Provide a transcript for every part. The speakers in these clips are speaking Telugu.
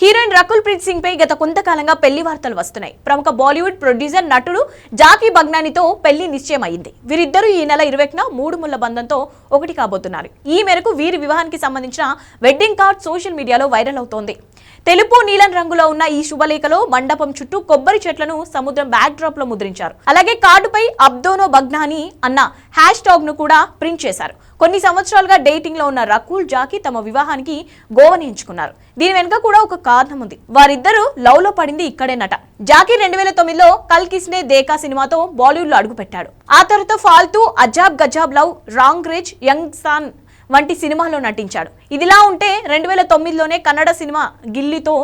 హీరోయిన్ రకుల్ ప్రీత్ సింగ్ పై గత కొంతకాలంగా పెళ్ళి వార్తలు వస్తున్నాయి. ప్రముఖ బాలీవుడ్ ప్రొడ్యూసర్ నటుడు జాకీ బగ్నానితో పెళ్ళి నిశ్చయమైంది. వీరిద్దరూ ఈ నెల ఇరవైన మూడు ముళ్ళ బంధంతో ఒకటి కాబోతున్నారు. ఈ మేరకు వీరి వివాహానికి సంబంధించిన వెడ్డింగ్ కార్డ్ సోషల్ మీడియాలో వైరల్ అవుతోంది. తెలుపు నీలం రంగులో ఉన్న ఈ శుభలేఖలో మండపం చుట్టూ కొబ్బరి చెట్లను సముద్రం బ్యాక్ డ్రాప్లో ముద్రించారు. అలాగే కార్డుపై అబ్దోనో బగ్నాని అన్న హ్యాష్ టాగ్ను కూడా ప్రింట్ చేశారు. కొన్ని సంవత్సరాలుగా డేటింగ్లో ఉన్న రకుల్ జాకీ తమ వివాహానికి గోవాని ఎంచుకున్నారు దీని వెనుక కూడా ఒక కారణం ఉంది. వారిద్దరూ లవ్లో పడింది ఇక్కడేనట జాకీ రెండు వేల తొమ్మిదిలో కల్ కిస్నే దేకా సినిమాతో బాలీవుడ్లో అడుగుపెట్టాడు. ఆ తర్వాత Faltu Ajab Gazab love Rangrezz Youngistaan వంటి సినిమాలో నటించాడు. ఇదిలా ఉంటే రెండు వేల తొమ్మిదిలోనే కన్నడ సినిమా గిల్లితో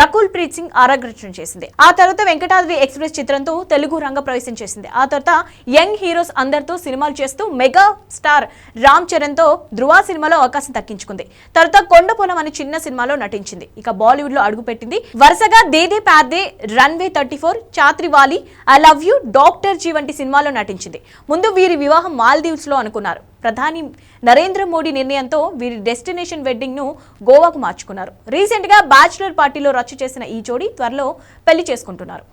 రకుల్ ప్రీత్ సింగ్ ఆరాగ్రచన చేసింది. ఆ తర్వాత వెంకటాద్రి ఎక్స్ప్రెస్ చిత్రంతో తెలుగు రంగ ప్రవేశం చేసింది. ఆ తర్వాత యంగ్ హీరోస్ అందరితో సినిమాలు చేస్తూ మెగా స్టార్ రామ్ చరణ్తో ధృవ సినిమాలో అవకాశం దక్కించుకుంది. తర్వాత కొండపొలం అనే చిన్న సినిమాలో నటించింది. ఇక బాలీవుడ్లో అడుగుపెట్టింది వరుసగా De De Pyaar De runway thirty four Chhatriwali I love you doctor G వంటి సినిమాలో నటించింది. ముందు వీరి వివాహం మాల్దీవ్స్లో అనుకున్నారు. ప్రధాని నరేంద్ర మోడీ నిర్ణయంతో వీరి డెస్టినేషన్ వెడ్డింగ్ను గోవాకు మార్చుకున్నారు. రీసెంట్గా బ్యాచులర్ పార్టీలో రచ్చ చేసిన ఈ జోడీ త్వరలో పెళ్ళి చేసుకుంటున్నారు.